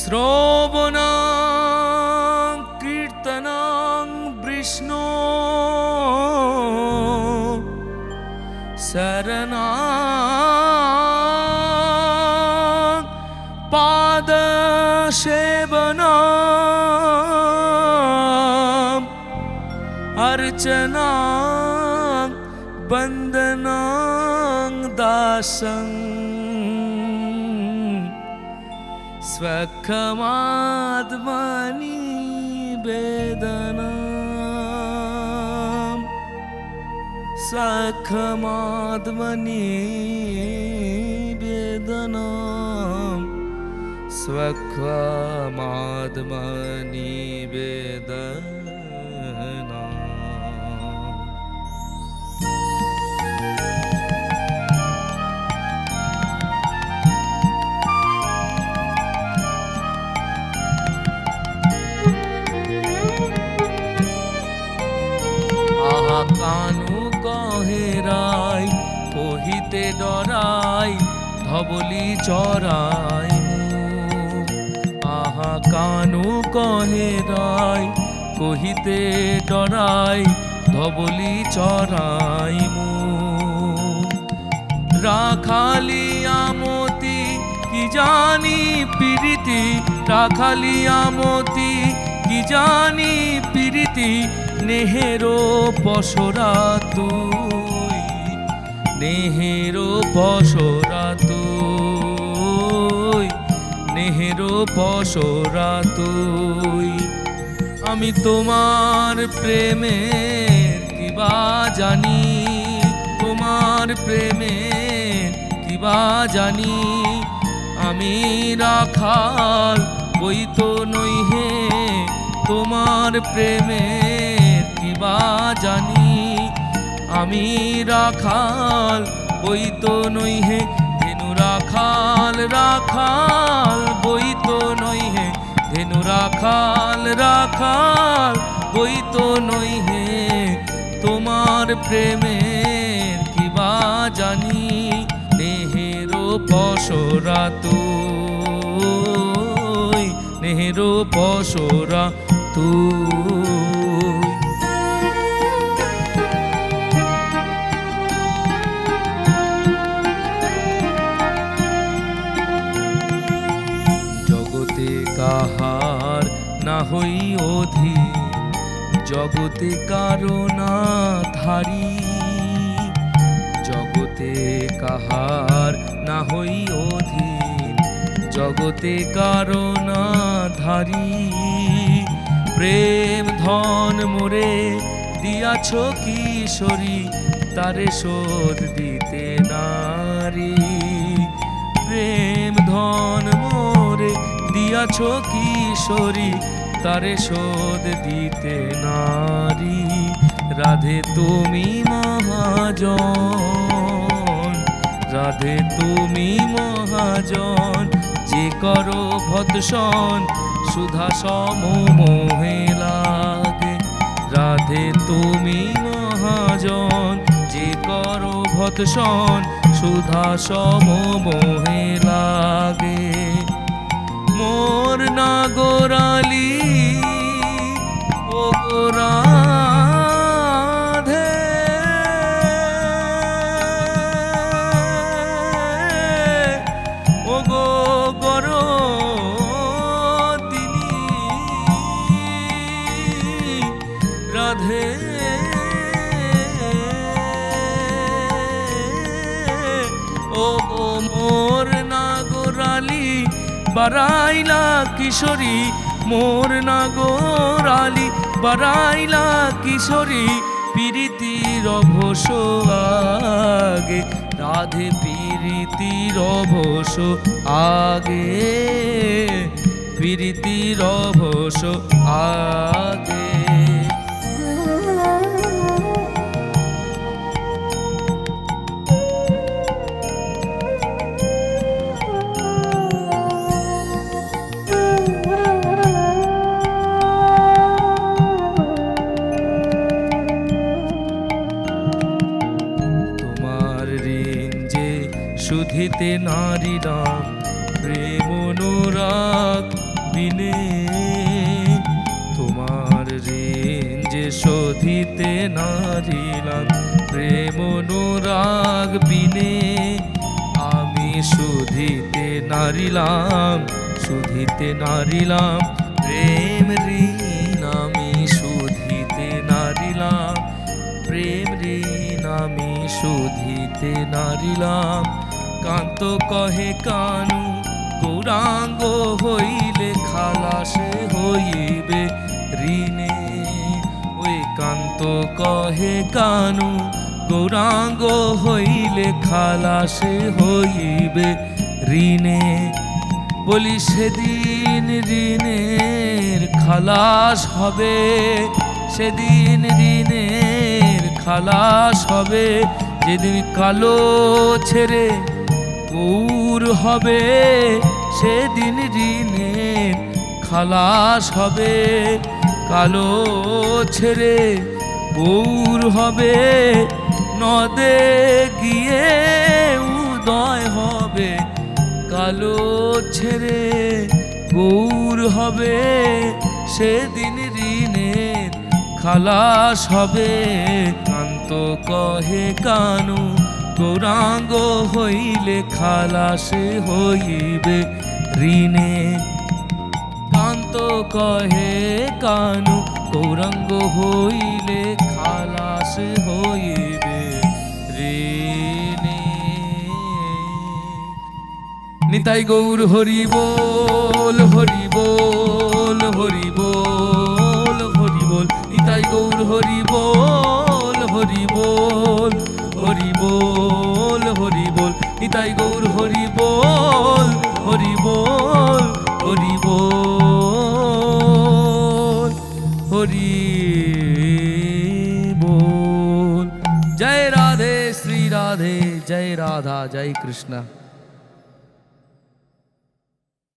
Shrove कीर्तनां विष्णो। शरणा पादशेवना अर्चना वन्दनां दाशं स्वखमात्मनि वेदना। स्वखमात्मनि वेदना। स्वखमात्मनि वेदना কানু কহে রাই কহিতে ডরাই, ধবলি চরাই আহা, কানু কহে রাই কহিতে ডরাই, ধবলি চরাই রাখালিয়া মতি কি জানি পিরিতি রাখালিয়া মতি কি জানি প্রীতি নেহেরো পশরা তুই? নেহেরো পশরা তুই। নেহেরো পশরা তুই। আমি তোমার প্রেমের কিবা জানি? তোমার প্রেমের কিবা জানি? আমি রাখাল বই তো নই হে তোমার প্রেমের কিবা জানি, আমি রাখাল, বই তো নই হে, ধেনু রাখাল রাখাল, বই তো নই হে, ধেনু রাখাল রাখাল, বই তো নই হে, তোমার প্রেমের কিবা জানি, নেহেরো পশরা তুই, নেহেরো পশরা তুই জগতে কাহার না হই অধি জগতে কারও না ধারি। জগতে কাহার না হই অধীন, জগতে কারও না ধারি। প্রেম ধন মোরে দিয়াছ কিশোরী, তারে শোধ দিতে নারী। প্রেম ধন মোরে দিয়াছ কিশোরী, তারে শোধ দিতে নারী। রাধে তুমি মহাজন, রাধে তুমি মহাজন, যে করো ভৎসন সুধা সম মোহে লাগে। রাধে তুমি মহাজন, যে কর ভৎসন, সুধা সম মোহে লাগে। মোর না গোরালি ও গোরাধে রাধে ও মোর না গোরালি বারাইলা কিশোরী, মোর না গোরালি বারাইলা কিশোরী, প্রীতির অঘোষ আগে রাধে প্রীতির অঘোষ আগে প্রীতির অঘোষ আগে নারীরা প্রেম অনুরাগ বিনে। তোমার ঋণ যে শোধিতে নারিলাম প্রেম অনুরাগ বিনে। আমি শুধিতে নারিলাম শুধিতে নারিলাম প্রেম ঋণ। আমি শুধিতে নারিলাম প্রেম ঋণ। আমি শুধিতে নারিলাম কান্ত কহে কানু, গৌরাঙ্গ হইলে খালাসে হইবে ঋণে। কান্ত কহে কানু, গৌরাঙ্গ হইলে খালাসে হইবে ঋণে। বলি সেদিন ঋণের খালাস হবে, সেদিন ঋণের খালাস হবে, যেদিন কালো ছেড়ে গৌর হবে, সেদিন ঋণের খালাস হবে। কালো ছেড়ে গৌর হবে, নদে গিয়ে উদয় হবে। কালো ছেড়ে গৌর হবে, সেদিন ঋণের খালাস হবে। কান্ত কহে কানু গৌরাঙ্গ হইলে খালাসে হইবে ঋণে। কান্ত কহে কানু, গৌরাঙ্গ হইলে খালাস হইবে ঋণে। নিতাই গৌর হরি বল হরি বল হরি বল হরি বল নিতাই গৌর হরি বল হরি বল হরি বল হরি বল, নিতাই গৌর হরি বল হরি বল হরি বল হরি বল। জয় রাধে, শ্রী রাধে, জয় রাধা, জয় কৃষ্ণ।